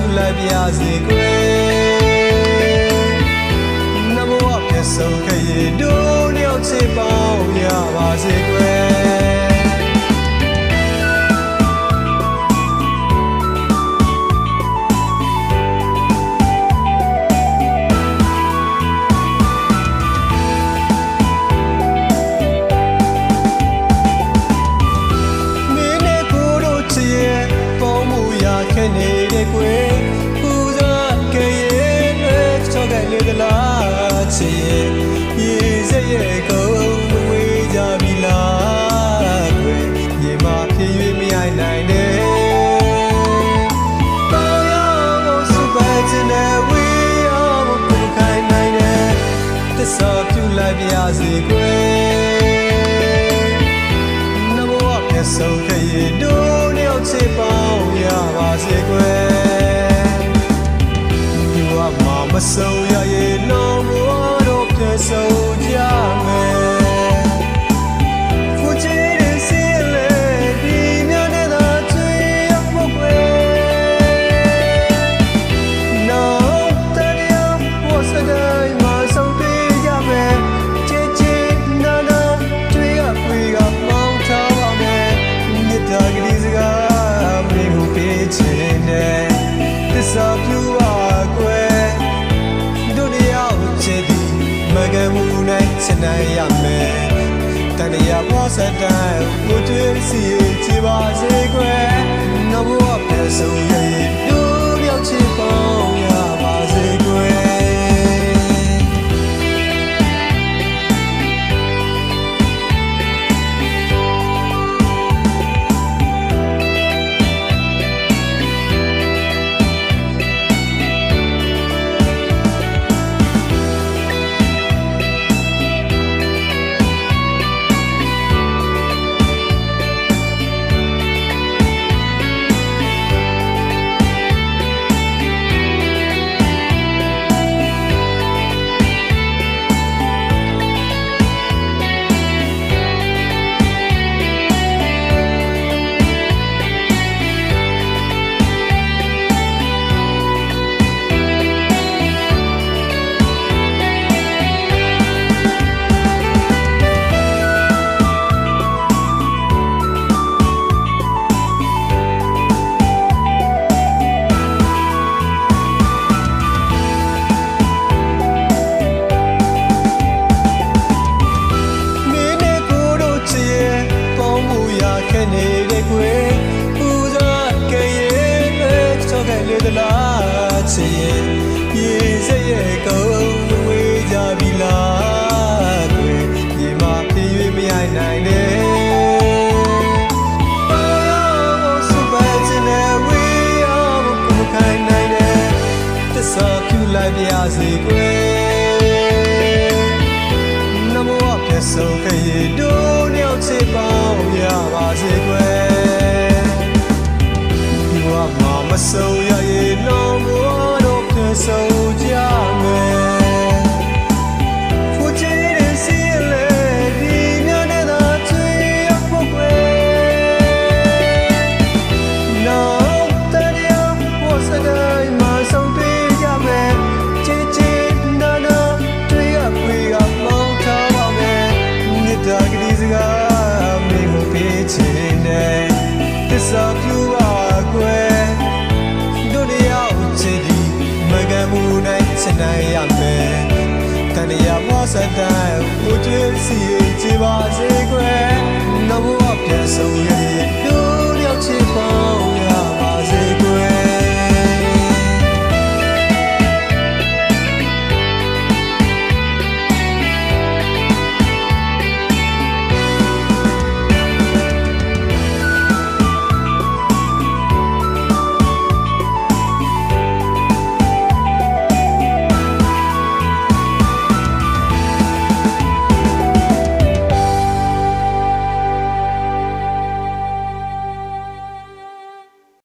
ပြုလိုက်ပြစေကွယ်နဘဝပြဆုံးခရီးတို့ညောင်းချေပေါင်းရပါစေကွယ် လိုက်ပြစေကွယ်နဘဝမျက်စုံခရီးတို့နှစ်ယောက်ချစ်ပေါင်းရပါစေကွယ် You are my soul လွယ်ကမှုနဲ့ဆင်နိုင်ရမယ်တန်ရာဘောစတိုင်းကိုတွေ့စီချပါစေကွယ်နောက်ဘဝပြန်ဆုံရ လားချင်ရဲ့မြေစက်ရဲ့ကုန်းဝေးကြပြီလားတွေ့မြေမှာပြေး၍မရိုက်နိုင်နဲ့နိုင်တယ်တစားပြလိုက်ပါစေကွ နိုင်ရမယ်ကံတရားမောစတိုင်းဟိုတွင်စီရင်ကြပါစေကွယ်နောက်ဘဝပြန်ဆောင်ရည်တို့ရောက်ချစ်ပါ